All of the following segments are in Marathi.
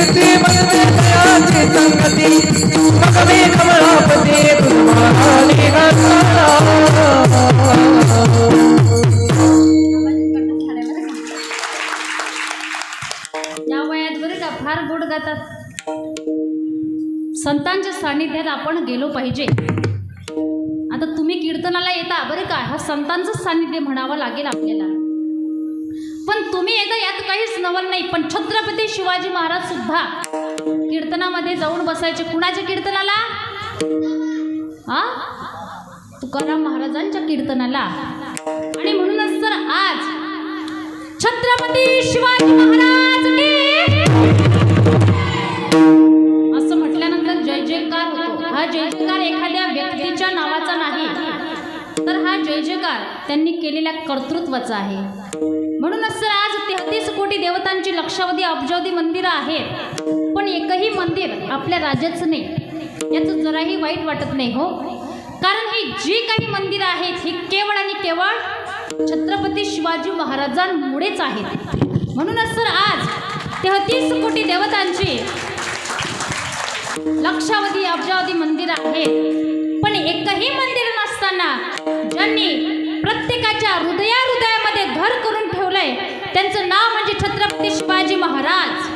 कीर्ती बनवे दयाची संगती। मगवे मी तुम्हाला या वयात बरे का फार गोड गातात. संतांच्या सानिध्यात आपण गेलो पाहिजे. आता तुम्ही कीर्तनाला येता बरे का? हा संतांचं सानिध्य म्हणावं लागेल आपल्याला. पण तुम्ही एकदा यात काहीच नवल नाही पण छत्रपती शिवाजी महाराज सुद्धा कीर्तनामध्ये जाऊन बसायचे. कुणाच्या कीर्तनाला? हा तुकाराम महाराजांच्या कीर्तनाला. आणि म्हणूनच तर आज छत्रपती शिवाजी महाराज असं म्हटल्यानंतर जय जयकार होतो. हा जय जयकार एखाद्या व्यक्तीच्या नावाचा नाही. तर हा जय जयकार त्यांनी केलेल्या कर्तृत्वाचा आहे. म्हणूनच तर आज तेहतीस कोटी देवतांची लक्षावधी अब्जावधी मंदिरं आहेत. पण एकही मंदिर आपल्या राज्याचं नाही. याचं जराही वाईट वाटत नाही हो. कारण ही जी काही मंदिरं आहेत ही केवळ आणि केवळ छत्रपती शिवाजी महाराजांमुळेच आहेत. म्हणूनच तर आज तेहतीस कोटी देवतांची लक्षावधी अब्जावधी मंदिर आहेत. पण एकही मंदिर नसताना ज्यांनी प्रत्येकाच्या हृदया हृदयामध्ये घर करून ठेवलंय त्यांचं नाव म्हणजे छत्रपती शिवाजी महाराज.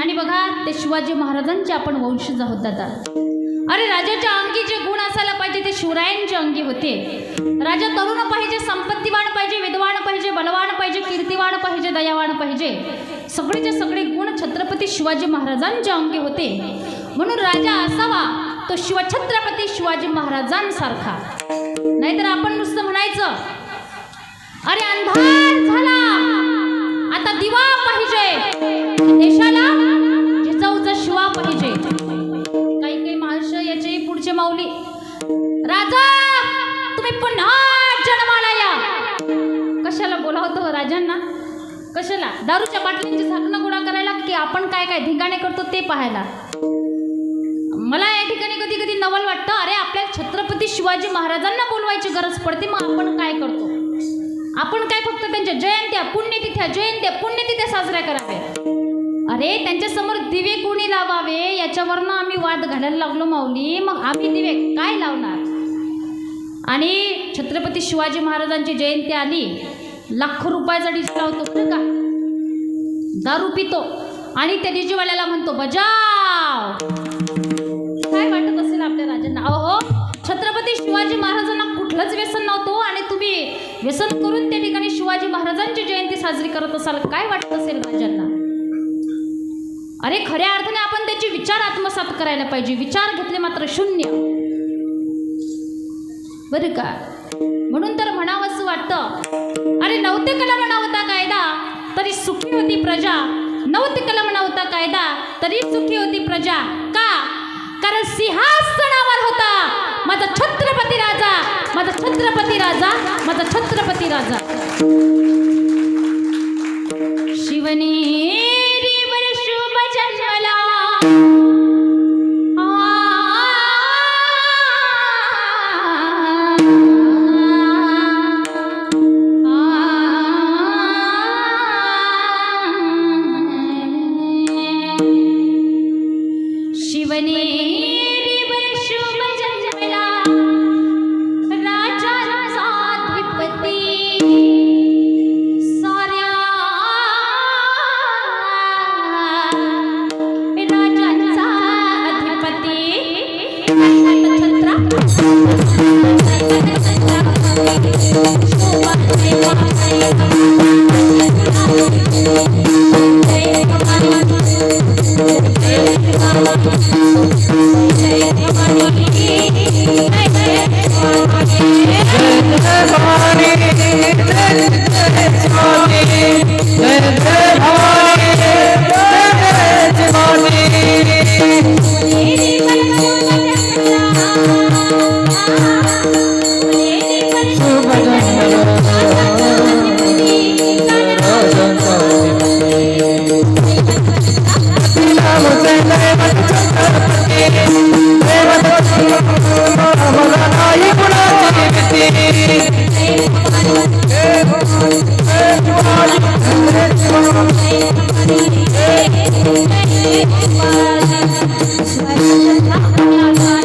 आणि बघा ते शिवाजी महाराजांचे आपण वंशज आहोत दादा. अरे राजाच्या अंगी जे गुण असायला पाहिजे ते शिवरायांच्या अंगी होते. राजा तरुण पाहिजे संपत्तीवान पाहिजे विद्वान पाहिजे बलवान पाहिजे कीर्तिवान पाहिजे दयावान पाहिजे. सगळेचे सगळे गुण छत्रपती शिवाजी महाराजांच्या अंगी होते. म्हणून राजा असावा तो शिवछत्रपती शिवाजी महाराजांसारखा. नाहीतर आपण नुसतं म्हणायचं अरे अंधार झाला. आता दिवा पाहिजे. देशाला जिजाऊचा शिवा पाहिजे. काही काही महाराष्ट्र याचे पुढचे माऊली. राजा तुम्ही पुन्हा जन्माला या. कशाला बोलावतो हो राजांना? कशाला? दारूच्या बाटलींची झाकणं गोळा करायला की आपण काय काय धिंगाणे करतो ते पाहायला? मला या ठिकाणी कधी कधी नवल वाटतं अरे आपल्या छत्रपती शिवाजी महाराजांना बोलवायची गरज पडते मग आपण काय करतो? आपण काय फक्त त्यांच्या जयंत्या पुण्यतिथ्या जयंत्या पुण्यतिथ्या साजऱ्या कराव्या? अरे त्यांच्यासमोर दिवे कोणी लावावे? याच्यावरनं आम्ही वाद घालायला लागलो माऊली. मग आम्ही दिवे काय लावणार? आणि छत्रपती शिवाजी महाराजांची जयंती आली. लाखो रुपयाचा डिश लावतो बरं का? दारू पितो. आणि त्या डीजेवाल्याला म्हणतो बजाव. काय वाटत असेल आपल्या राजांना? अहो छत्रपती शिवाजी महाराजांना कुठलंच व्यसन व्यसन करून त्या ठिकाणी शिवाजी महाराजांची जयंती साजरी करत असाल काय वाटत असेल राजांना? अरे खऱ्या अर्थाने आपण त्याचे विचार आत्मसात करायला पाहिजे. विचार घेतले मात्र शून्य. बरं का? म्हणून तर म्हणावंसं वाटतं. अरे नव्हते कलम नव्हता कायदा तरी सुखी होती प्रजा. नव्हते कलम नव्हता कायदा तरी सुखी होती प्रजा. का? कारण सिंहासनावर होता. माझा छत्रपती राजा माझा छत्रपती राजा माझा छत्रपती राजा. शिवनी जय Thank you.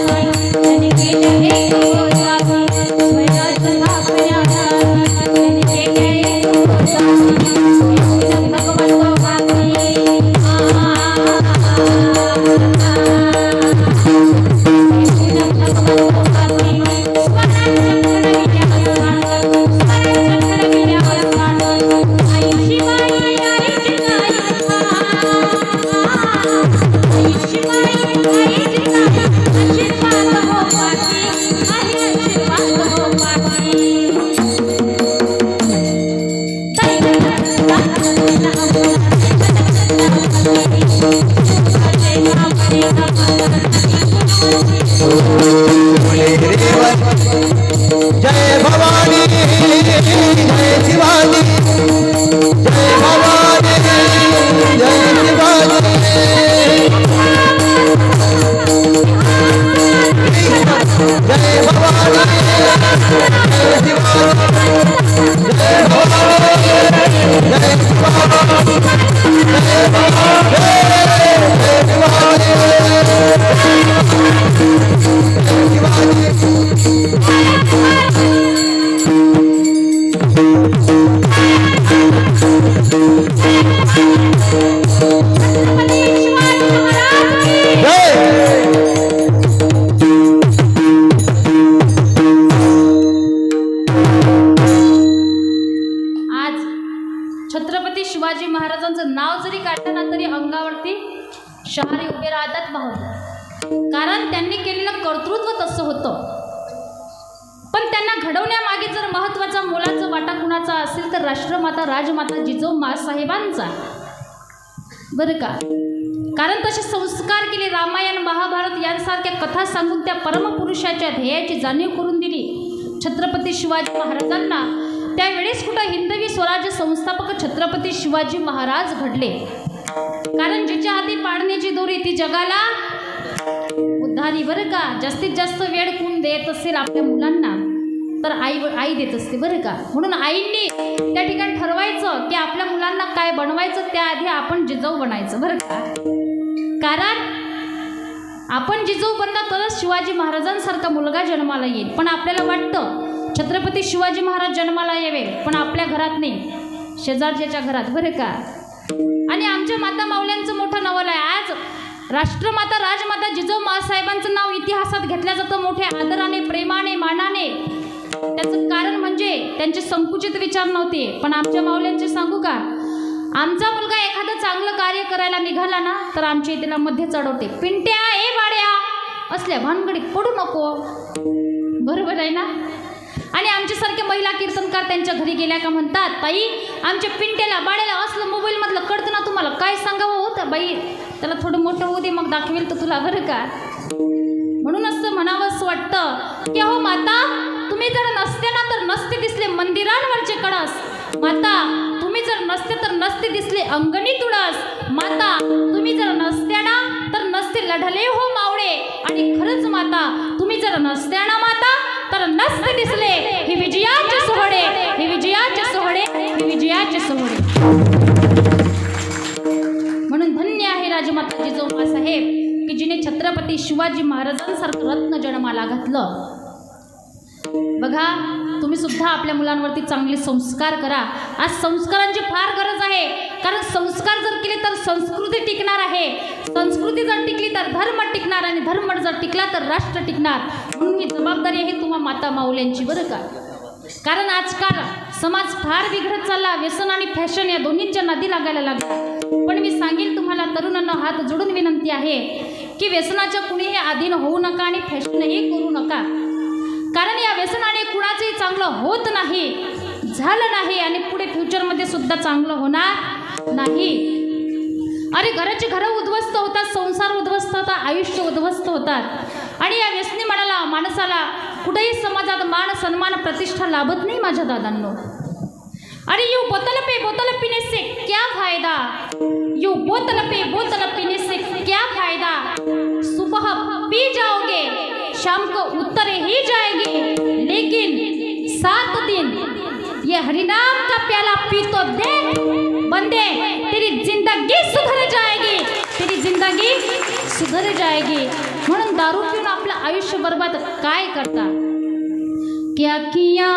शहारे उभे राहतात भाऊ कारण त्यांनी केलेलं कर्तृत्व तसं होतं. पण त्यांना घडवण्यामागे जर महत्त्वाचा मोलाचा वाटा कुणाचा असेल तर राष्ट्रमाता राजमाता जिजाऊ साहेबांचा बरं का? कारण तसे संस्कार केले रामायण महाभारत यांसारख्या कथा सांगून त्या परमपुरुषाच्या ध्येयाची जाणीव करून दिली. छत्रपती शिवाजी महाराजांना त्यावेळेस कुठं हिंदवी स्वराज्य संस्थापक छत्रपती शिवाजी महाराज घडले. कारण जिच्या हाती पाडण्याची दोरी ती जगाला उद्धारी बरं का? जास्तीत जास्त वेळ कोण देत असेल आपल्या मुलांना तर आई आई देत असते बरं का? म्हणून आईंनी त्या ठिकाणी ठरवायचं की आपल्या मुलांना काय बनवायचं त्याआधी आपण जिजाऊ बनायचं बरं का? कारण आपण जिजाऊ बनला तरच शिवाजी महाराजांसारखा मुलगा जन्माला येईल. पण आपल्याला वाटतं छत्रपती शिवाजी महाराज जन्माला यावे पण आपल्या घरात नाही शेजारच्याच्या घरात बरं का? आणि आमच्या माता माऊल्यांचं मोठं नवल आहे. आज राष्ट्रमाता राजमाता जिजाऊ मासाहेबांचं नाव इतिहासात घेतलं जातं मोठ्या आदराने प्रेमाने मानाने. त्याचं कारण म्हणजे त्यांचे संकुचित विचार नव्हते. पण आमच्या माऊल्यांचे सांगू का? आमचा मुलगा एखादं चांगलं कार्य करायला निघाला ना तर आमच्या इथेला मध्ये चढवते. पिंट्या ए बाड्या! असल्या भानगडीत पडू नको. बरोबर आहे ना? आणि आमच्यासारखे महिला कीर्तनकार त्यांच्या घरी गेल्या का म्हणतात ताई आमच्या पिंट्याला बाळ्याला असलं मोबाईलमधलं कळतं ना तुम्हाला? काय सांगावं होतं बाई? त्याला थोडं मोठं होऊ दे मग दाखवेल तर तुला बरं का? म्हणून असं म्हणावंसं वाटतं की अहो माता तुम्ही जर नसते ना तर नसते दिसले मंदिरांवरचे कळस. माता तुम्ही जर नसते तर नसते दिसले अंगणी तुळस. माता तुम्ही जर नसत्या ना तर नसते लढले हो मावळे. आणि खरंच माता तुम्ही जर नसत्या ना माता तर नसते दिसले हे विजयाचे सोहळे हे विजयाचे सोहळे ही विजयाचे सोहळे. म्हणून धन्य आहे राजमाता जिजाऊ साहेब की जिने छत्रपती शिवाजी महाराजांसारखं रत्न जन्माला घातलं. बघा तुम्ही सुद्धा आपल्या मुलांवरती चांगले संस्कार करा. आज संस्कारांची फार गरज आहे. कारण संस्कार जर केले तर संस्कृती टिकणार आहे. संस्कृती जर टिकली तर धर्म टिकणार आणि धर्म जर टिकला तर राष्ट्र टिकणार. म्हणून ही जबाबदारी आहे तुम्हा माता माऊल्यांची बरं का? कारण आजकाल समाज फार बिघडत चालला. व्यसन आणि फॅशन या दोन्हींच्या नादी लागायला लागला पण मी सांगेल तुम्हाला तरुणांना हात जोडून विनंती आहे की व्यसनाच्या कुणीही अधीन होऊ नका आणि फॅशनही करू नका. कारण या व्यसनाने कुणाचंही चांगलं होत नाही झालं नाही आणि पुढे फ्युचरमध्ये सुद्धा चांगलं होणार नाही. अरे घराची घरं उद्ध्वस्त होतात संसार उद्ध्वस्त होतात आयुष्य उद्ध्वस्त होतात. आणि या व्यसनी मनाला माणसाला कुठेही समाजात मान सन्मान प्रतिष्ठा लाभत नाही माझ्या दादांनो. अरे यू बोतल पे बोतल पीने से क्या फायदा? यू बोतल पे बोतल पीने से क्या फायदा? सुबह पी जाओगे शाम को उतर ही जाएगी लेकिन सात दिन ये हरिनाम का प्याला पी तो दे। बंदे तेरी जिंदगी सुधर जाएगी। तेरी जिंदगी सुधर जाएगी। म्हणून दारू पिऊन आपलं आयुष्य बर्बाद काय करता? क्या किया?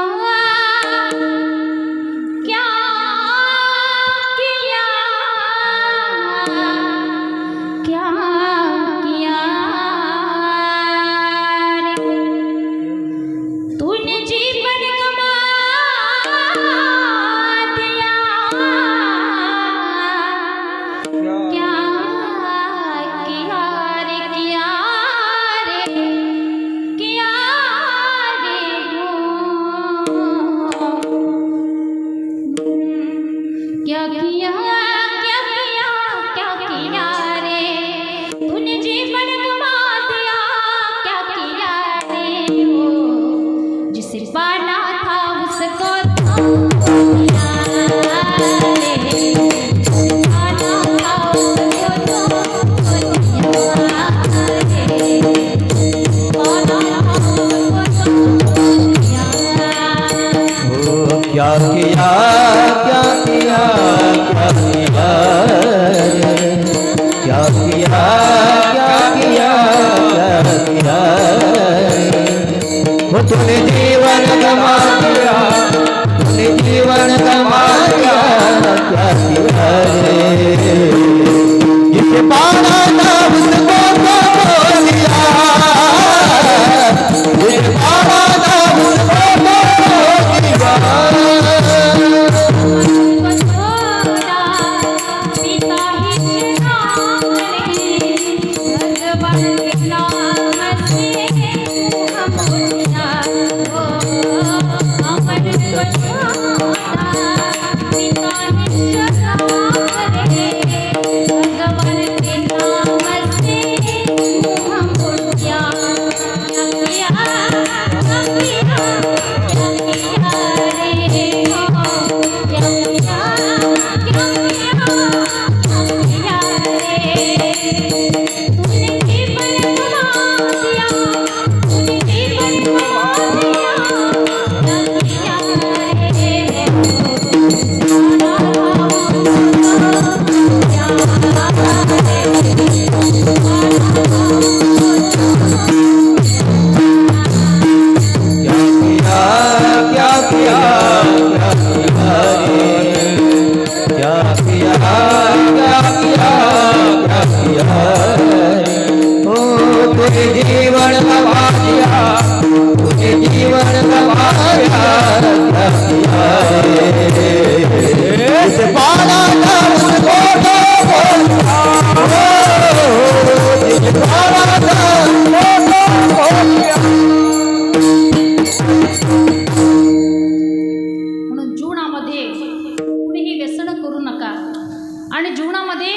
आणि जीवनामध्ये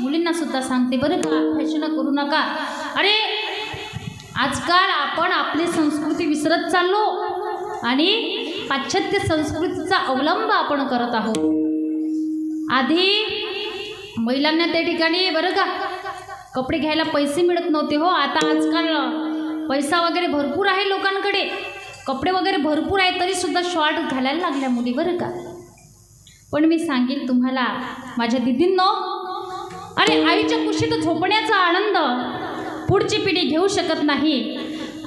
मुलींना सुद्धा सांगते बरं का फॅशन करू नका. अरे आजकाल आपण आपली संस्कृती विसरत चाललो आणि पाश्चात्य संस्कृतीचा अवलंब आपण करत आहोत. आधी महिलांना त्या ठिकाणी बरं का कपडे घ्यायला पैसे मिळत नव्हते हो आता आजकाल पैसा वगैरे भरपूर आहे लोकांकडे. कपडे वगैरे भरपूर आहे तरी सुद्धा शॉर्ट घालायला लागल्या मुली बरं का. पण मी सांगेन तुम्हाला माझ्या दिदींनो अरे आईच्या कुशीत झोपण्याचा आनंद पुढची पिढी घेऊ शकत नाही.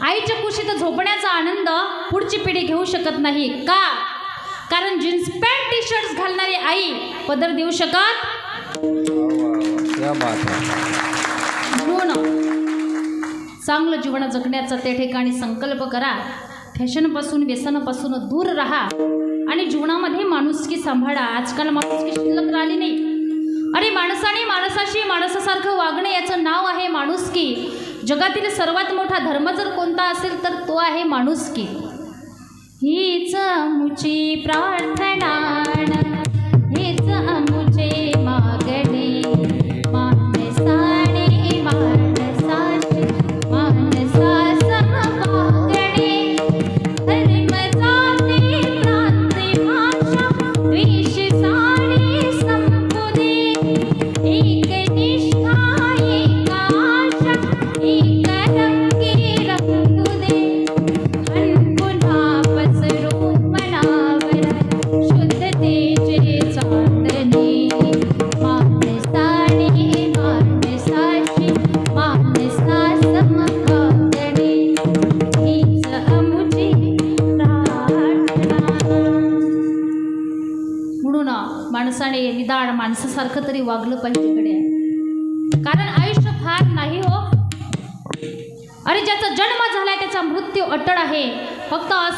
आईच्या कुशीत झोपण्याचा आनंद पुढची पिढी घेऊ शकत नाही. का? कारण जीन्स पॅन्ट टी शर्ट्स घालणारी आई पदर देऊ शकत बात है. म्हणून चांगलं जीवन जगण्याचा त्या ठिकाणी संकल्प करा. फॅशनपासून व्यसनापासून दूर राहा. आणि जीवनामध्ये माणुसकी सांभाळा. आजकाल माणुसकी शिल्लक राहिली नाही. आणि माणसाने माणसाशी माणसासारखं वागणे याचं नाव आहे माणुसकी. जगातील सर्वात मोठा धर्म जर कोणता असेल तर तो आहे माणुसकी. हीच मुची प्रार्थना.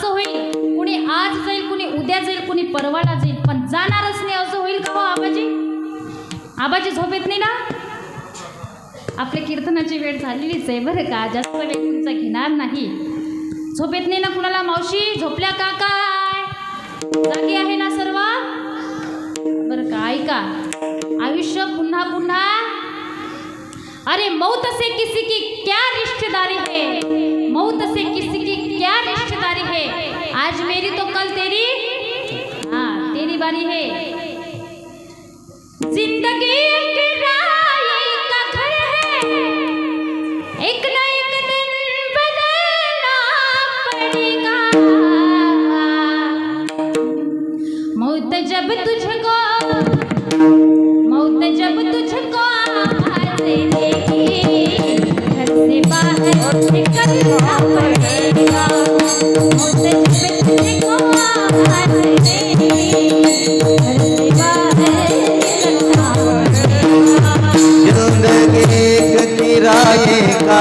असं होईल? कुणी आज जाईल कुणी उद्या जाईल कुणी परवाला जाईल. पण जाणारच नाही असं होईल का हो आबाजी? आबाजी झोप येत नाही ना? आपल्या कीर्तनाची वेळ झालेलीच आहे बरं का? जास्त वेळ तुमचा घेणार नाही. झोप येत नाही ना कुणाला मावशी? झोपल्या का काय? जागी आहे ना सर्व? बरं का ऐका. आयुष्य पुन्हा पुन्हा. अरे मौत से किसी की क्या रिश्तेदारी है? मौत से किसी की क्या रिश्तेदारी है? आज मेरी तो कल तेरी हाँ तेरी बारी है। जिंदगी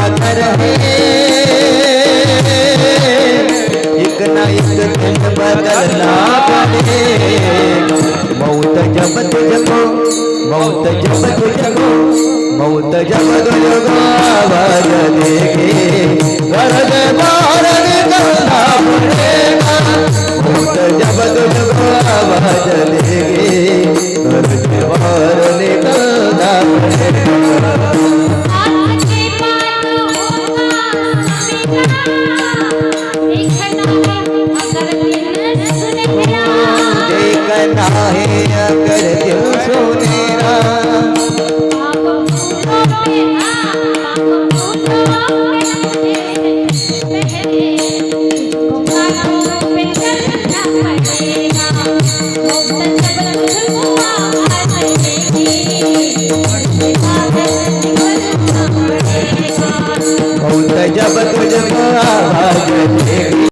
किराए का है। एक ना एक दिन बदलना पड़े मौत जब तुझको मौत जब तुझको मौत जब तुझको आवाज देखे। गरज मारन करना पड़ेगा। मौत जब तुझको आवाज देखे। गरज मारन करना पड़ेगा। Thank you.